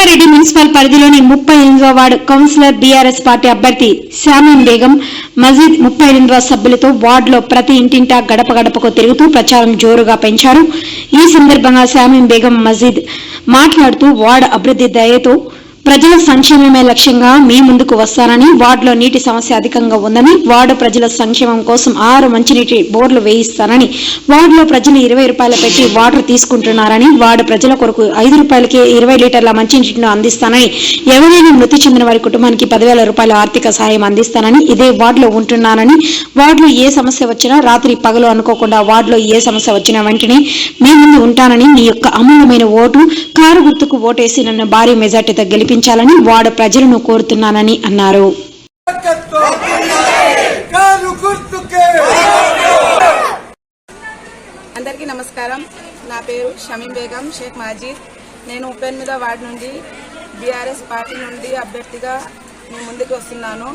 Rangareddy municipal పరిధిలోని ముప్పై ఎనిమిదవ వార్డు కౌన్సిలర్ బీఆర్ఎస్ పార్టీ అభ్యర్థి శామీన్ బేగం మజీద్ ముప్పై ఎనిమిదవ సభ్యులతో వార్డులో ప్రతి ఇంటింటా గడప గడపకు తిరుగుతూ ప్రచారం జోరుగా పెంచారు. ఈ సందర్భంగా శామీన్ బేగం మజీద్ మాట్లాడుతూ వార్డు అభివృద్ధి దయతో ప్రజల సంక్షేమమే లక్ష్యంగా మీ ముందుకు వస్తానని వార్డులో నీటి సమస్య అధికంగా ఉందని వార్డు ప్రజల సంక్షేమం కోసం ఆరు మంచినీటి బోర్లు వేయిస్తానని వార్డులో ప్రజలు ఇరవై రూపాయలు పెట్టి వాటర్ తీసుకుంటున్నారని వార్డు ప్రజల కొరకు ఐదు రూపాయలకి ఇరవై లీటర్ల మంచినీటిని అందిస్తానని ఎవరైనా మృతి చెందిన వారి కుటుంబానికి పదివేల రూపాయల ఆర్థిక సహాయం అందిస్తానని ఇదే వార్డులో ఉంటున్నానని వార్డులో ఏ సమస్య వచ్చినా రాత్రి పగలు అనుకోకుండా వార్డులో ఏ సమస్య వచ్చినా వెంటనే మీ ముందు ఉంటానని మీ యొక్క అమూల్యమైన ఓటు కారు గుర్తుకు ఓటేసి నన్ను భారీ మెజార్టీతో గెలిపించాలని వార్డు ప్రజలను కోరుతున్నానని అన్నారు. అందరికీ నమస్కారం. నా పేరు షమీం బేగం షేక్ మాజీద్. నేను ముప్పై వార్డు నుండి బీఆర్ఎస్ పార్టీ నుండి అభ్యర్థిగా నేను ముందుకు వస్తున్నాను.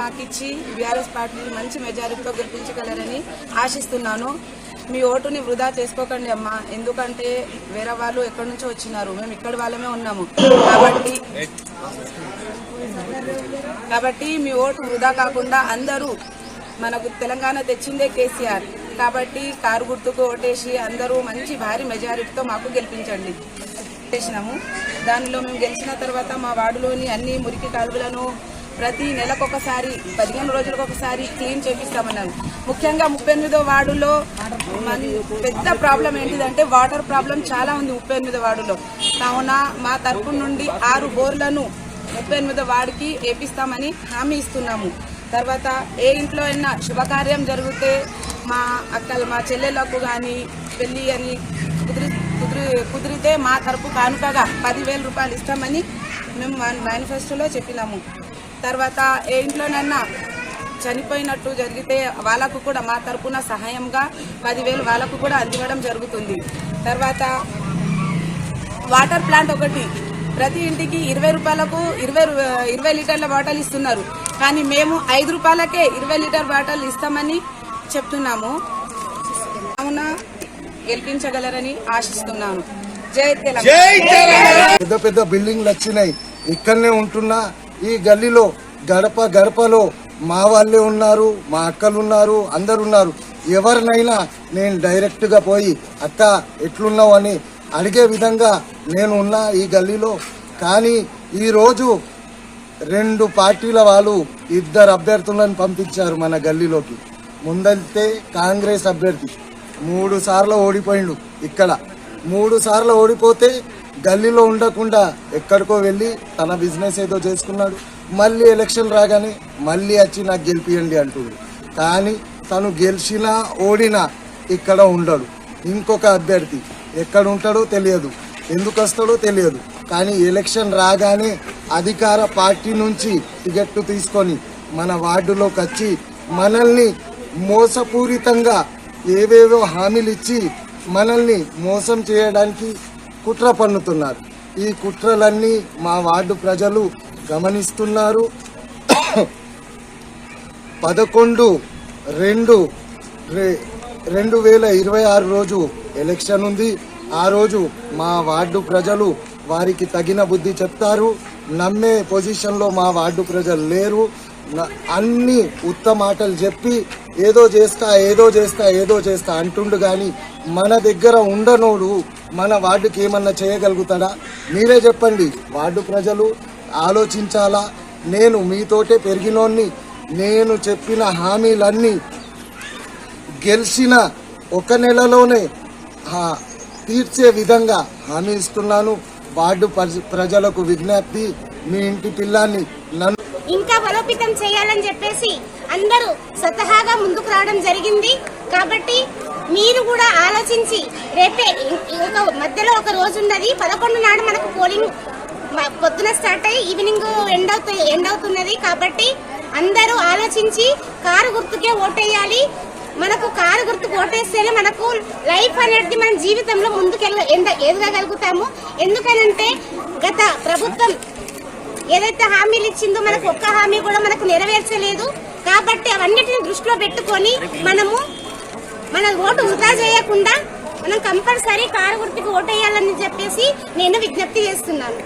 మాకిచ్చి బీఆర్ఎస్ పార్టీని మంచి మెజారిటీతో గెలిపించగలరని ఆశిస్తున్నాను. మీ ఓటుని వృధా చేసుకోకండి అమ్మా. ఎందుకంటే వేరే వాళ్ళు ఎక్కడి నుంచో వచ్చినారు. మేము ఇక్కడి వాళ్ళమే ఉన్నాము. కాబట్టి కాబట్టి మీ ఓటు వృధా కాకుండా అందరూ మనకు తెలంగాణ తెచ్చిందే కేసీఆర్. కాబట్టి కారు గుర్తుకు ఓటేసి అందరూ మంచి భారీ మెజారిటీతో మాకు గెలిపించండి. చేసినాము. దానిలో మేము గెలిచిన తర్వాత మా వార్డులోని అన్ని మురికి కాలువలను ప్రతి నెలకొకసారి పదిహేను రోజులకు ఒకసారి క్లీన్ చేపిస్తామన్నాను. ముఖ్యంగా ముప్పై ఎనిమిదో వార్డులో పెద్ద ప్రాబ్లం ఏంటిదంటే వాటర్ ప్రాబ్లం చాలా ఉంది ముప్పై ఎనిమిదో వార్డులో. కావున మా తరపు నుండి ఆరు బోర్లను ముప్పై ఎనిమిదో వార్డుకి వేపిస్తామని హామీ ఇస్తున్నాము. తర్వాత ఏ ఇంట్లో అయినా శుభకార్యం జరిగితే మా అక్కలు మా చెల్లెళ్ళకు కానీ పెళ్ళి అని కుదిరి కుదిరి కుదిరితే మా తరపు కానుకగా పదివేల రూపాయలు ఇస్తామని మేము మా- మేనిఫెస్టోలో చెప్పినాము. తర్వాత ఏ ఇంట్లోనైనా చనిపోయినట్టు జరిగితే వాళ్ళకు కూడా మా తరపున సహాయంగా పదివేలు వాళ్ళకు కూడా అందివ్వడం జరుగుతుంది. తర్వాత వాటర్ ప్లాంట్ ఒకటి. ప్రతి ఇంటికి ఇరవై రూపాయలకు ఇరవై రు- ఇరవై లీటర్ల బాటల్ ఇస్తున్నారు. కానీ మేము ఐదు రూపాయలకే ఇరవై లీటర్ బాటల్ ఇస్తామని చెప్తున్నాము. కావున గెలిపించగలరని ఆశిస్తున్నాను. జై తెలంగాణ. జై తెలంగాణ. పెద్ద పెద్ద బిల్డింగ్లు వచ్చినాయి. ఇక్కడనే ఉంటున్నా. ఈ గల్లీలో గడప గడపలో మా వాళ్ళే ఉన్నారు మా అక్కలు ఉన్నారు అందరు ఉన్నారు. ఎవరినైనా నేను డైరెక్ట్గా పోయి అక్క ఎట్లున్నావు? అని అడిగే విధంగా నేను ఉన్నా ఈ గల్లీలో. కానీ ఈరోజు రెండు పార్టీల వాళ్ళు ఇద్దరు అభ్యర్థులను పంపించారు మన గల్లీలోకి. ముందైతే కాంగ్రెస్ అభ్యర్థి. మూడు సార్లు ఓడిపోయిండు ఇక్కడ. మూడు సార్లు ఓడిపోతే గల్లీలో ఉండకుండా ఎక్కడికో వెళ్ళి తన బిజినెస్ ఏదో చేసుకున్నాడు. మళ్ళీ ఎలక్షన్ రాగానే మళ్ళీ వచ్చి నాకు గెలిపియండి అంటుడు. కానీ తను గెలిచినా ఓడినా ఇక్కడ ఉండడు. ఇంకొక అభ్యర్థి ఎక్కడ ఉంటాడో తెలియదు. ఎందుకు వస్తాడో తెలియదు. కానీ ఎలక్షన్ రాగానే అధికార పార్టీ నుంచి టికెట్ తీసుకొని మన వార్డులోకి వచ్చి మనల్ని మోసపూరితంగా ఏవేవో హామీలు ఇచ్చి మనల్ని మోసం చేయడానికి కుట్ర పన్నుతున్నారు. ఈ కుట్రలన్నీ మా వార్డు ప్రజలు గమనిస్తున్నారు. పదకొండు రెండు రె- రెండు వేల ఇరవై ఆరు రోజు ఎలక్షన్ ఉంది. ఆ రోజు మా వార్డు ప్రజలు వారికి తగిన బుద్ధి చెప్తారు. నమ్మే పొజిషన్లో మా వార్డు ప్రజలు లేరు. అన్ని ఉత్తమ ఆటలు చెప్పి ఏదో చేస్తా ఏదో చేస్తా ఏదో చేస్తా అంటుండు కానీ మన దగ్గర ఉండనోడు మన వార్డుకి ఏమన్నా చేయగలుగుతాడా? మీరే చెప్పండి. వార్డు ప్రజలు ఆలోచించాలా? నేను మీతోటే పెరిగినోన్ని నేను చెప్పిన హామీలన్నీ గెలిచిన ఒక నెలలోనే తీర్చే విధంగా హామీ ఇస్తున్నాను. వార్డు ప్రజ- ప్రజలకు విజ్ఞప్తి మీ ఇంటి పిల్లాన్ని నన్ను ఇంకా బలోపేతం చేయాలని చెప్పేసి అందరూ స్వతహాగా ముందుకు రావడం జరిగింది. కాబట్టి మీరు కూడా ఆలోచించి రేపే ఒక మధ్యలో ఒక రోజు ఉన్నది. పదకొండు నాడు మనకు పోలింగ్ పొద్దున స్టార్ట్ అయ్యి ఈవినింగ్ ఎండ్ అవుతు ఎండ్ అవుతున్నది. కాబట్టి అందరూ ఆలోచించి కారు గుర్తుకే ఓటేయాలి. మనకు కారు గుర్తుకు ఓటేస్తేనే మనకు లైఫ్ అనేది మన జీవితంలో ముందుకెళ్ళ ఎంద- ఎదగగలుగుతాము. ఎందుకనంటే గత ప్రభుత్వం ఏదైతే హామీలు ఇచ్చిందో మనకు ఒక్క హామీ కూడా మనకు నెరవేర్చలేదు. కాబట్టి అవన్నిటిని దృష్టిలో పెట్టుకొని మనము మన ఓటు వృధా చేయకుండా మనం కంపల్సరీ కారు గుర్తుకు ఓటేయాలని చెప్పేసి నేను విజ్ఞప్తి చేస్తున్నాను.